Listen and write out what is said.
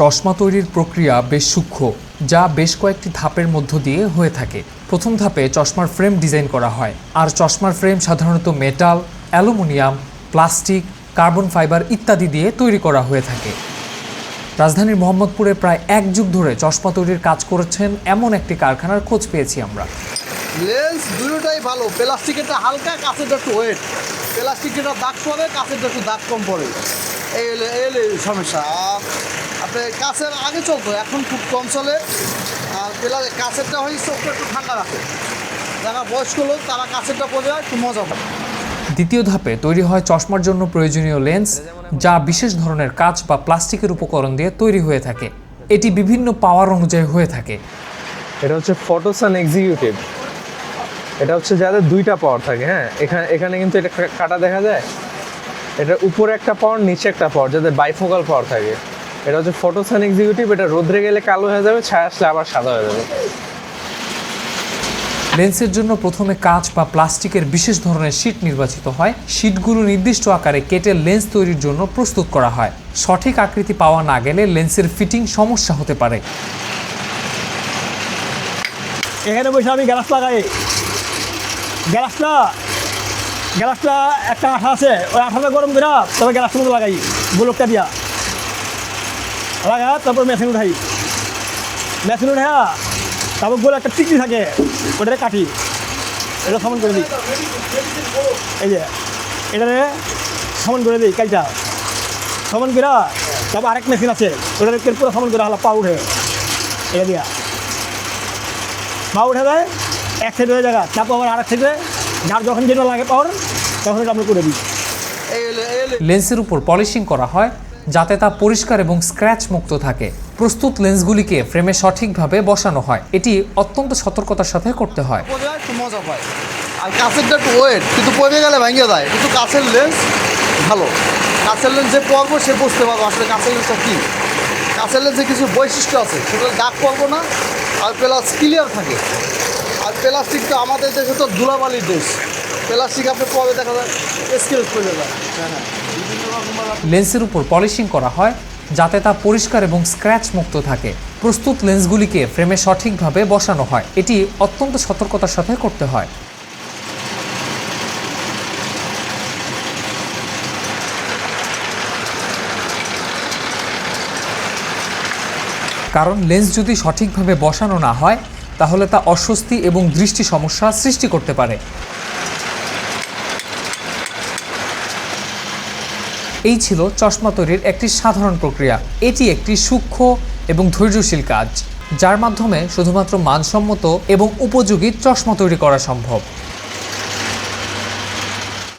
চশমা তৈরির প্রক্রিয়া বেশ সূক্ষ্ম, যা বেশ কয়েকটি ধাপের মধ্য দিয়ে হয়ে থাকে। প্রথম ধাপে চশমার ফ্রেম ডিজাইন করা হয়, আর চশমার ফ্রেম সাধারণত metal, aluminium, plastic, carbon fibre ইত্যাদি দিয়ে তৈরি করা হয়ে থাকে। রাজধানীর মোহাম্মদপুরে প্রায় এক যুগ ধরে চশমা তৈরির কাজ করেছেন এমন একটি কারখানার খোঁজ পেয়েছি আমরা। লেন্স দুটোটাই ভালো, প্লাস্টিকেরটা হালকা, কাঁচেরটা একটু ওয়েট প্লাস্টিকেরটা দাগ পড়ে, কাঁচেরটা একটু দাগ কম পড়ে। এই এই সমস্যা। আর আপনি কাছের আগে চলতো এখন খুব কম চলে। আর পেলা কাছেরটা হয়ে চোখটা একটু ঠান্ডা রাখে। যারা বয়স্ক লোক তারা কাছেরটা পরে একটু মজা পায়। দ্বিতীয় ধাপে তৈরি হয় চশমার জন্য প্রয়োজনীয় লেন্স যা বিশেষ ধরনের কাঁচ বা প্লাস্টিকের উপকরণ দিয়ে তৈরি হয়ে থাকে। এটি বিভিন্ন পাওয়ার অনুযায়ী হয়ে থাকে। এটা হচ্ছে ফটোসান এক্সিকিউটিভ। এটা হচ্ছে যাদের দুইটা পাওয়ার থাকে হ্যাঁ? এখানে এখানে কিন্তু এটা কাটা দেখা যায়। এটার উপরে একটা পাওয়ার নিচে একটা পাওয়ার যাদের বাইফোকাল পাওয়ার থাকে। এটা হচ্ছে ফটোসান এক্সিকিউটিভ এটা রোদ্রে গেলে কালো হয়ে যাবে ছায়া আসলে আবার সাদা হয়ে যাবে। লেন্সের জন্য প্রথমে কাঁচ বা প্লাস্টিকের বিশেষ ধরনের শীট নির্বাচিত হয়। শীটগুলো নির্দিষ্ট আকারে কেটে লেন্স তৈরির জন্য প্রস্তুত করা হয়। সঠিক আকৃতি পাওয়া না গেলে লেন্সের ফিটিং সমস্যা হতে পারে। এখানে বসে আমি গ্যালাস লাগাই। গ্যালাসটা গ্যালাসটা একটা আঠা আছে ওই আঠাটা গরম করে তবে গ্যালাসটা মধ্যে লাগাই গোলকটা দিয়া। লাগা তারপর মেশিন উঠাই। মেশিন উঠা তারপর গোল একটা টিকলি থাকে, ওটারে কাটি। এটা সমান করে দিই। এই যে, এটারে সমান করে দিই, কাইটা। সমান করে, তারপর আরেক মেশিন আছে, ওটারে পুরো সমান করে হালা পা উঠে। এটা দিয়া। পা উঠে দেয় এক সাইড হয়ে জায়গা তারপর আবার আরেক সাইডে যার যখন যেটা লাগে পাওয়ার, তখন এটা আমরা করে দিই। লেন্সের উপর পলিশিং করা হয়। যাতে তা পরিষ্কার এবং স্ক্র্যাচ মুক্ত থাকে। প্রস্তুত লেন্সগুলিকে ফ্রেমে সঠিকভাবে বসানো হয়। এটি অত্যন্ত সতর্কতার সাথে করতে হয়। মজা পায়। আর কাছেরটা একটু ওয়েট কিন্তু পরে গেলে ভেঙে যায়। কিন্তু কাছের লেন্স ভালো। কাছের লেন্স যে পরবো সে বুঝতে পারব আসলে কাছের লেন্সটা কী। কাছের লেন্সে কিছু বৈশিষ্ট্য আছে। সেগুলো দাগ পড়ব না, আর প্লাস ক্লিয়ার থাকে। আর প্লাস্টিক তো আমাদের দেশে তো ধুলাবালির দেশ। প্লাস্টিক আপনি পরে দেখা যায় স্কেল চলে যায়। হ্যাঁ হ্যাঁ। লেন্সের উপর পলিশিং করা হয় যাতে তা পরিষ্কার এবং স্ক্র্যাচ মুক্ত থাকে। প্রস্তুত লেন্সগুলিকে ফ্রেমে সঠিকভাবে বসানো হয়। এটি অত্যন্ত সতর্কতার সাথে করতে হয়। কারণ লেন্স যদি সঠিকভাবে বসানো না হয়, তাহলে তা অস্বস্তি এবং দৃষ্টি সমস্যা সৃষ্টি করতে পারে। এই ছিল চশমা তৈরির একটি সাধারণ প্রক্রিয়া। এটি একটি সূক্ষ্ম এবং ধৈর্যশীল কাজ, যার মাধ্যমে শুধুমাত্র মানসম্মত এবং উপযোগী চশমা তৈরি করা সম্ভব।